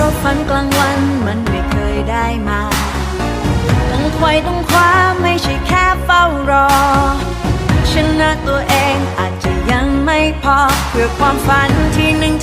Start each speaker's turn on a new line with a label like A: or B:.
A: ราะฝันกลางวันมันไม่เคยได้มาต้องควยต้องคว้าไม่ใช่แค่เฝ้ารอ ชนะตัวเองอาจจะยังไม่พอ เพื่อความฝันที่หนึ่ง